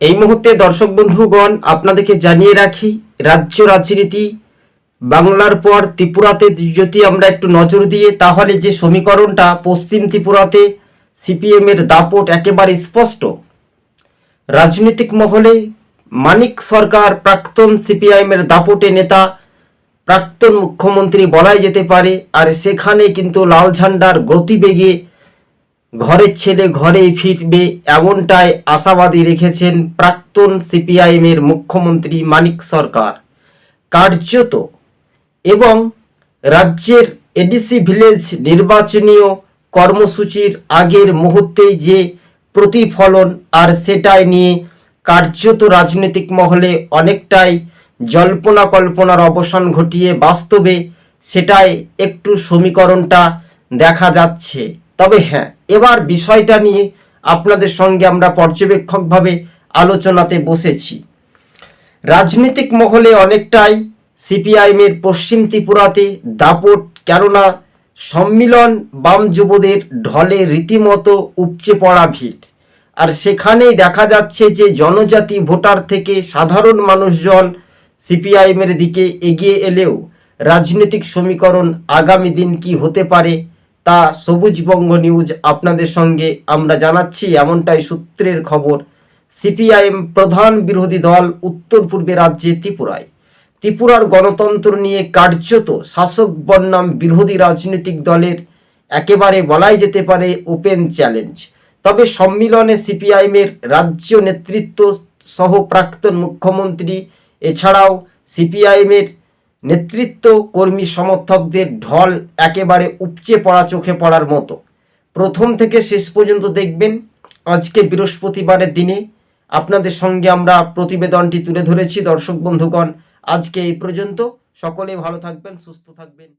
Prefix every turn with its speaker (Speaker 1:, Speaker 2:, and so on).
Speaker 1: এই মুহূর্তে দর্শক বন্ধুগণ, আপনাদেরকে জানিয়ে রাখি, রাজ্য রাজনীতি বাংলার পর ত্রিপুরাতে যদি আমরা একটু নজর দিয়ে তাহলে যে সমীকরণটা পশ্চিম ত্রিপুরাতে সিপিএম এর দাপট একেবারে স্পষ্ট। রাজনৈতিক মহলে মানিক সরকার প্রাক্তন সিপিআইএম এর দাপটে নেতা, প্রাক্তন মুখ্যমন্ত্রী বলাই যেতে পারে, আর সেখানে কিন্তু লাল ঝান্ডার গতিবেগে ঘরের ছেলে ঘরেই ফিরবে, এমনটাই আশাবাদী রেখেছেন প্রাক্তন সিপিআইএম এর মুখ্যমন্ত্রী মানিক সরকার। কার্যত এবং রাজ্যের এডিসি ভিলেজ নির্বাচনীয় কর্মসূচির আগের মুহূর্তেই যে প্রতিফলন, আর সেটাই নিয়ে কার্যত রাজনৈতিক মহলে অনেকটাই জল্পনা কল্পনার অবসান ঘটিয়ে বাস্তবে সেটাই একটু সমীকরণটা দেখা যাচ্ছে। তবে হ্যাঁ এবার বিষয়টা নিয়ে আপনাদের সঙ্গে আমরা পর্যবেক্ষকভাবে আলোচনাতে বসেছি। রাজনৈতিক মহলে অনেকটাই সিপিআইএমের পশ্চিম ত্রিপুরাতে দাপট, কেননা সম্মিলন বাম যুবদের ঢলে রীতিমতো উপচে পড়া ভিড়। আর সেখানেই দেখা যাচ্ছে যে জনজাতি ভোটার থেকে সাধারণ মানুষজন সিপিআইএমের দিকে এগিয়ে এলেও রাজনৈতিক সমীকরণ আগামী দিন কি হতে পারে তা সবুজবঙ্গ নিউজ আপনাদের সঙ্গে আমরা জানাচ্ছি এমনটাই সূত্রের খবর। সিপিআইএম প্রধান বিরোধী দল উত্তর পূর্বে রাজ্যে ত্রিপুরায়। ত্রিপুরার গণতন্ত্র নিয়ে কার্যত শাসক বন্যাম বিরোধী রাজনৈতিক দলের একেবারে বলাই যেতে পারে ওপেন চ্যালেঞ্জ। তবে সম্মিলনে সিপিআইএমের রাজ্য নেতৃত্ব সহ প্রাক্তন মুখ্যমন্ত্রী, এছাড়াও সিপিআইএমের নেতৃত্ব কর্মী সমর্থকদের ঢল একেবারে উপচে পড়া চোখে পড়ার মতো। প্রথম থেকে শেষ পর্যন্ত দেখবেন, আজকে বৃহস্পতিবারের দিনে আপনাদের সঙ্গে আমরা প্রতিবেদনটি তুলে ধরেছি। দর্শক বন্ধুগণ, আজকে এই পর্যন্ত। সকলে ভালো থাকবেন, সুস্থ থাকবেন।